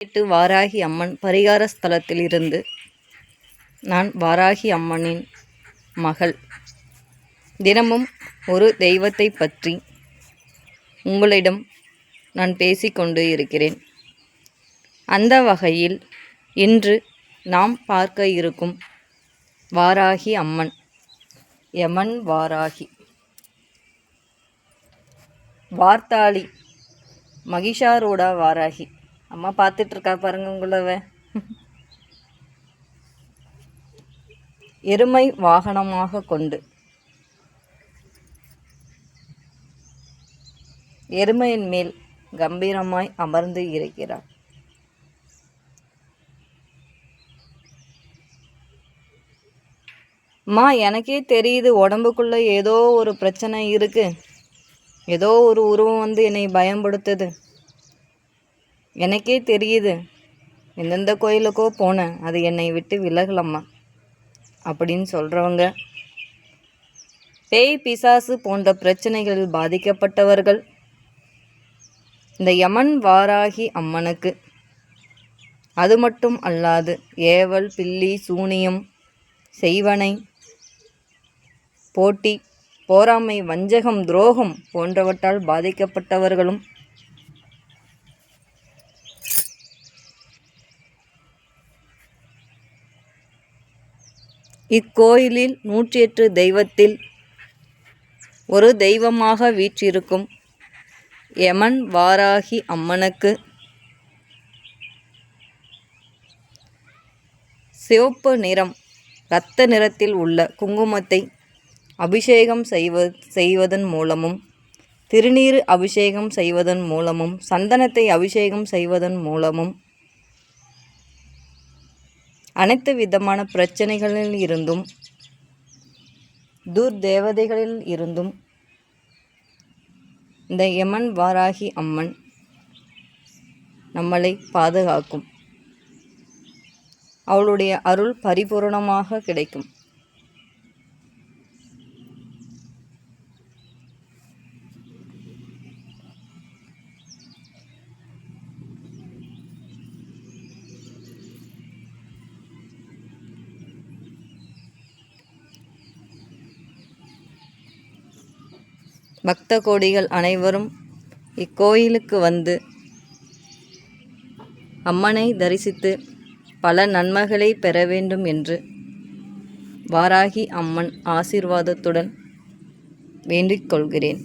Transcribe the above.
எட்டு வாராகி அம்மன் பரிகார ஸ்தலத்திலிருந்து நான் வாராகி அம்மனின் மகள். தினமும் ஒரு தெய்வத்தை பற்றி உங்களிடம் நான் பேசிக்கொண்டு இருக்கிறேன். அந்த வகையில் இன்று நாம் பார்க்க இருக்கும் வாராகி அம்மன் யமன் வாராகி. வார்த்தாளி மகிஷாரோட வாராகி. அம்மா பார்த்துட்டு இருக்கா பாருங்க உங்களவ. எருமை வாகனமாக கொண்டு. எருமையின் மேல் கம்பீரமாய் அமர்ந்து இருக்கிறார். அம்மா எனக்கே தெரியுது உடம்புக்குள்ள ஏதோ ஒரு பிரச்சனை இருக்கு. ஏதோ ஒரு உருவம் வந்து என்னை பயன்படுத்துது. எனக்கே தெரியுது. எந்தெந்த கோயிலுக்கோ போனேன். அது என்னை விட்டு விலகலம்மா. அப்படின்னு சொல்கிறவங்க பேய் பிசாசு போன்ற பிரச்சனைகளில் பாதிக்கப்பட்டவர்கள். இந்த யமன் வாராகி அம்மனுக்கு. அது மட்டும் அல்லாது ஏவல் பில்லி சூனியம் செய்வனை போட்டி போராமை வஞ்சகம் துரோகம் போன்றவற்றால் பாதிக்கப்பட்டவர்களும் இக்கோயிலில் நூற்றி எட்டு தெய்வத்தில் ஒரு தெய்வமாக வீற்றிருக்கும் யமன் வாராகி அம்மனுக்கு சிவப்பு நிறம் இரத்த நிறத்தில் உள்ள குங்குமத்தை அபிஷேகம் செய்வ செய்வதன் மூலமும் திருநீர் அபிஷேகம் செய்வதன் மூலமும் சந்தனத்தை அபிஷேகம் செய்வதன் மூலமும் அனைத்து விதமான பிரச்சனைகளில் இருந்தும் துர்தேவதைகளில் இருந்தும் இந்த யமன் வாராகி அம்மன் நம்மளை பாதுகாக்கும். அவளுடைய அருள் பரிபூரணமாக கிடைக்கும். பக்த கோடிகள் அனைவரும் இக்கோயிலுக்கு வந்து அம்மனை தரிசித்து பல நன்மைகளை பெற வேண்டும் என்று வாராகி அம்மன் ஆசீர்வாதத்துடன் வேண்டிக் கொள்கிறேன்